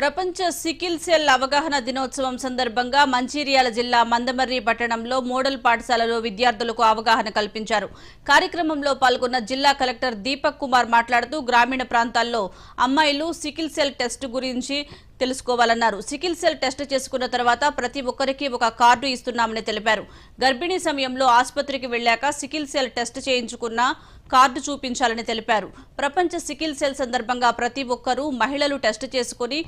ప్రపంచ sickle cell అవగాహన దినోత్సవం సందర్భంగా మంచిర్యాల జిల్లా మందమర్రి పట్టణంలో మోడల్ పాఠశాలలో విద్యార్థులకు అవగాహన కల్పించారు. కార్యక్రమంలో పాల్గొన్న జిల్లా కలెక్టర్ దీపక్ కుమార్ మాట్లాడుతూ గ్రామీణ ప్రాంతాల్లో అమ్మాయిలు సికిల్ సెల్ టెస్ట్ గురించి తెలుసుకోవాలన్నారు. సికిల్ సెల్ టెస్ట్ చేసుకున్న తర్వాత ప్రతి ఒక్కరికి ఒక కార్డు ఇస్తున్నామని తెలిపారు. గర్భిణీ సమయంలో ఆసుపత్రికి వెళ్ళాక సికిల్ సెల్ టెస్ట్ చేయించుకున్న కార్డు చూపించాలని తెలిపారు. ప్రపంచ సికిల్ సెల్ సందర్భంగా ప్రతి ఒక్కరూ మహిళలు టెస్ట్ చేసుకుని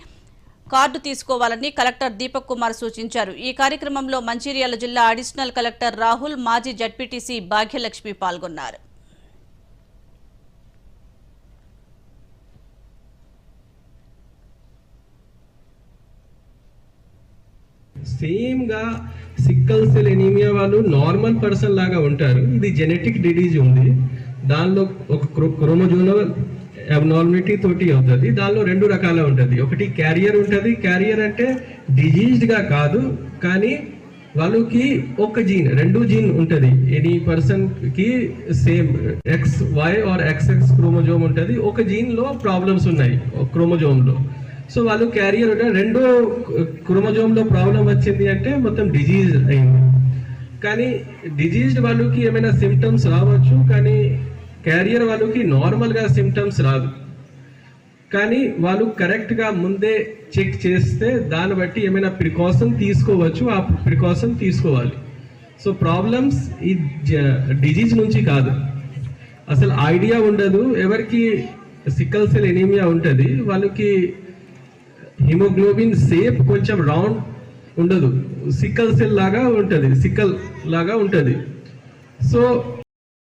కార్డు తీసుకోవాలని కలెక్టర్ దీపక్ కుమార్ సూచించారు. ఈ కార్యక్రమంలో మంచిర్యాల జిల్లా అడిషనల్ కలెక్టర్ రాహుల్ మాజీ జడ్పీటీసీ భాగ్యలక్ష్మి పాల్గొన్నారు. సేమ్గా సిక్కల్ సెల్ ఎనీమియా వాళ్ళు నార్మల్ పర్సన్ లాగా ఉంటారు. ఇది జెనెటిక్ డిడీజ్ ఉంది. దానిలో ఒక క్రోమోజోనల్ అబ్నార్మిటీ తోటి అవుతుంది దానిలో రెండు రకాల ఉంటుంది. ఒకటి క్యారియర్ ఉంటుంది. క్యారియర్ అంటే డిజీజ్డ్గా కాదు కానీ వాళ్ళకి ఒక జీన్ రెండు జీన్ ఉంటుంది. ఎనీ పర్సన్కి same X Y or X X chromosome ఉంటుంది. ఒక జీన్లో ప్రాబ్లమ్స్ ఉన్నాయి క్రోమోజోమ్లో సో వాళ్ళు క్యారియర్ ఉంటారు రెండో క్రోమోజోమ్లో ప్రాబ్లం వచ్చింది అంటే మొత్తం డిజీజ్ అయింది. కానీ డిజీజ్డ్ వాళ్ళకి ఏమైనా సిమ్టమ్స్ రావచ్చు కానీ క్యారియర్ వాళ్ళకి నార్మల్గా సిమ్టమ్స్ రాదు. కానీ వాళ్ళు కరెక్ట్గా ముందే చెక్ చేస్తే దాన్ని బట్టి ఏమైనా ప్రికాషన్ తీసుకోవచ్చు ఆ ప్రికాషన్ తీసుకోవాలి. సో ప్రాబ్లమ్స్ ఈ డిజీజ్ నుంచి కాదు. అసలు ఐడియా ఉండదు. ఎవరికి సిక్కల్ సెల్ ఎనీమియా ఉంటుంది వాళ్ళకి హిమోగ్లోబిన్ సేప్ కొంచెం రౌండ్ ఉండదు. సిక్కల్ సెల్ లాగా ఉంటుంది సిక్కల్ లాగా ఉంటుంది. సో